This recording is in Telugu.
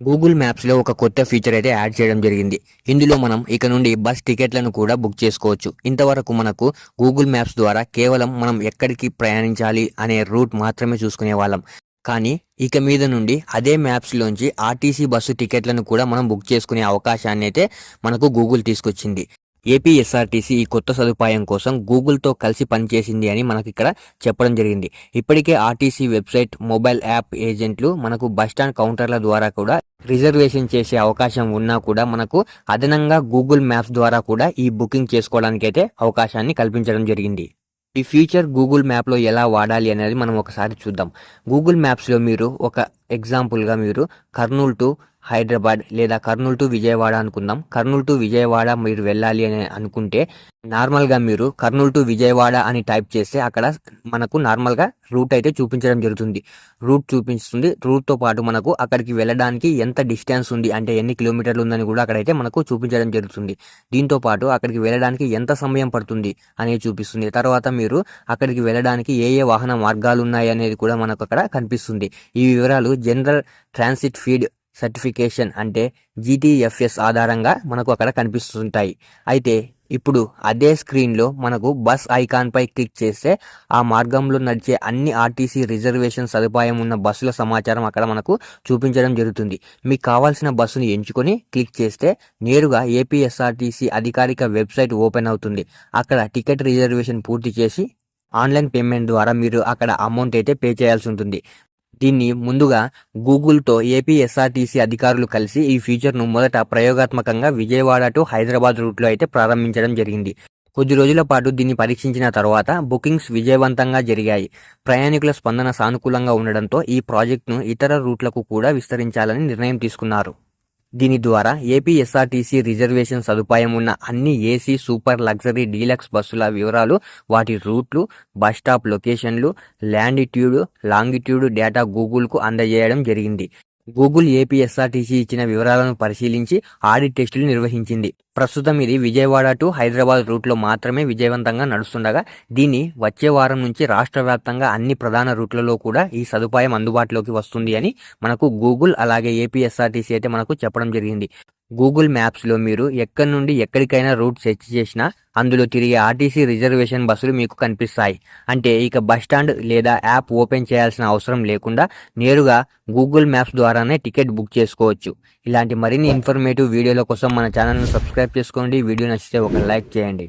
గూగుల్ మ్యాప్స్లో ఒక కొత్త ఫీచర్ అయితే యాడ్ చేయడం జరిగింది. ఇందులో మనం ఇక నుండి బస్ టికెట్లను కూడా బుక్ చేసుకోవచ్చు. ఇంతవరకు మనకు గూగుల్ మ్యాప్స్ ద్వారా కేవలం మనం ఎక్కడికి ప్రయాణించాలి అనే రూట్ మాత్రమే చూసుకునే వాళ్ళం. కానీ ఇక మీద నుండి అదే మ్యాప్స్లోంచి ఆర్టీసీ బస్సు టికెట్లను కూడా మనం బుక్ చేసుకునే అవకాశాన్ని అయితే మనకు గూగుల్ తీసుకొచ్చింది. ఏపీఎస్ఆర్టీసీ ఈ కొత్త సదుపాయం కోసం గూగుల్తో కలిసి పనిచేసింది అని మనకి ఇక్కడ చెప్పడం జరిగింది. ఇప్పటికే ఆర్టీసీ వెబ్సైట్ మొబైల్ యాప్ ఏజెంట్లు మనకు బస్టాండ్ కౌంటర్ల ద్వారా కూడా రిజర్వేషన్ చేసే అవకాశం ఉన్నా కూడా మనకు అదనంగా గూగుల్ మ్యాప్స్ ద్వారా కూడా ఈ బుకింగ్ చేసుకోవడానికి అయితే అవకాశాన్ని కల్పించడం జరిగింది. ఈ ఫీచర్ గూగుల్ మ్యాప్లో ఎలా వాడాలి అనేది మనం ఒకసారి చూద్దాం. గూగుల్ మ్యాప్స్లో మీరు ఒక ఎగ్జాంపుల్గా మీరు కర్నూలు టు హైదరాబాద్ లేదా కర్నూలు టు విజయవాడ అనుకుందాం. కర్నూలు టు విజయవాడ మీరు వెళ్ళాలి అని అనుకుంటే నార్మల్గా మీరు కర్నూలు టు విజయవాడ అని టైప్ చేస్తే అక్కడ మనకు నార్మల్గా రూట్ అయితే చూపించడం జరుగుతుంది. రూట్ చూపిస్తుంది. రూట్తో పాటు మనకు అక్కడికి వెళ్ళడానికి ఎంత డిస్టెన్స్ ఉంది అంటే ఎన్ని కిలోమీటర్లు ఉందని కూడా అక్కడైతే మనకు చూపించడం జరుగుతుంది. దీంతో పాటు అక్కడికి వెళ్ళడానికి ఎంత సమయం పడుతుంది అనేది చూపిస్తుంది. తర్వాత మీరు అక్కడికి వెళ్ళడానికి ఏ ఏ వాహన మార్గాలు ఉన్నాయి అనేది కూడా మనకు అక్కడ కనిపిస్తుంది. ఈ వివరాలు జనరల్ ట్రాన్సిట్ ఫీడ్ సర్టిఫికేషన్ అంటే జీటీఎఫ్ఎస్ ఆధారంగా మనకు అక్కడ కనిపిస్తుంటాయి. అయితే ఇప్పుడు అదే స్క్రీన్లో మనకు బస్ ఐకాన్పై క్లిక్ చేస్తే ఆ మార్గంలో నడిచే అన్ని ఆర్టీసీ రిజర్వేషన్ సదుపాయం ఉన్న బస్సుల సమాచారం అక్కడ మనకు చూపించడం జరుగుతుంది. మీకు కావాల్సిన బస్సును ఎంచుకొని క్లిక్ చేస్తే నేరుగా ఏపీఎస్ఆర్టీసీ అధికారిక వెబ్సైట్ ఓపెన్ అవుతుంది. అక్కడ టికెట్ రిజర్వేషన్ పూర్తి చేసి ఆన్లైన్ పేమెంట్ ద్వారా మీరు అక్కడ అమౌంట్ అయితే పే చేయాల్సి ఉంటుంది. దీన్ని ముందుగా గూగుల్తో ఏపీఎస్ఆర్టీసీ అధికారులు కలిసి ఈ ఫీచర్ను మొదట ప్రయోగాత్మకంగా విజయవాడ టు హైదరాబాద్ రూట్లో అయితే ప్రారంభించడం జరిగింది. కొద్ది రోజుల పాటు దీన్ని పరీక్షించిన తర్వాత బుకింగ్స్ విజయవంతంగా జరిగాయి. ప్రయాణికుల స్పందన సానుకూలంగా ఉండడంతో ఈ ప్రాజెక్టును ఇతర రూట్లకు కూడా విస్తరించాలని నిర్ణయం తీసుకున్నారు. దీని ద్వారా ఏపీ ఎస్ఆర్టీసీ రిజర్వేషన్ సదుపాయం ఉన్న అన్ని ఏసీ సూపర్ లగ్జరీ డీలక్స్ బస్సుల వివరాలు వాటి రూట్లు బస్ స్టాప్ లొకేషన్లు ల్యాండిట్యూడ్ లాంగిట్యూడ్ డేటా గూగుల్కు అందజేయడం జరిగింది. గూగుల్ ఏపీఎస్ఆర్టీసీ ఇచ్చిన వివరాలను పరిశీలించి ఆడిట్ టెస్టులు నిర్వహించింది. ప్రస్తుతం ఇది విజయవాడ టు హైదరాబాద్ రూట్లో మాత్రమే విజయవంతంగా నడుస్తుండగా దీన్ని వచ్చే వారం నుంచి రాష్ట్ర వ్యాప్తంగా అన్ని ప్రధాన రూట్లలో కూడా ఈ సదుపాయం అందుబాటులోకి వస్తుంది అని మనకు గూగుల్ అలాగే ఏపీఎస్ఆర్టీసీ అయితే మనకు చెప్పడం జరిగింది. గూగుల్ మ్యాప్స్లో మీరు ఎక్కడి నుండి ఎక్కడికైనా రూట్ సెర్చ్ చేసినా అందులో తిరిగే ఆర్టీసీ రిజర్వేషన్ బస్సులు మీకు కనిపిస్తాయి. అంటే ఇక బస్ స్టాండ్ లేదా యాప్ ఓపెన్ చేయాల్సిన అవసరం లేకుండా నేరుగా గూగుల్ మ్యాప్స్ ద్వారానే టికెట్ బుక్ చేసుకోవచ్చు. ఇలాంటి మరిన్ని ఇన్ఫర్మేటివ్ వీడియోల కోసం మన ఛానల్ను సబ్స్క్రైబ్ చేసుకోండి. వీడియో నచ్చితే ఒక లైక్ చేయండి.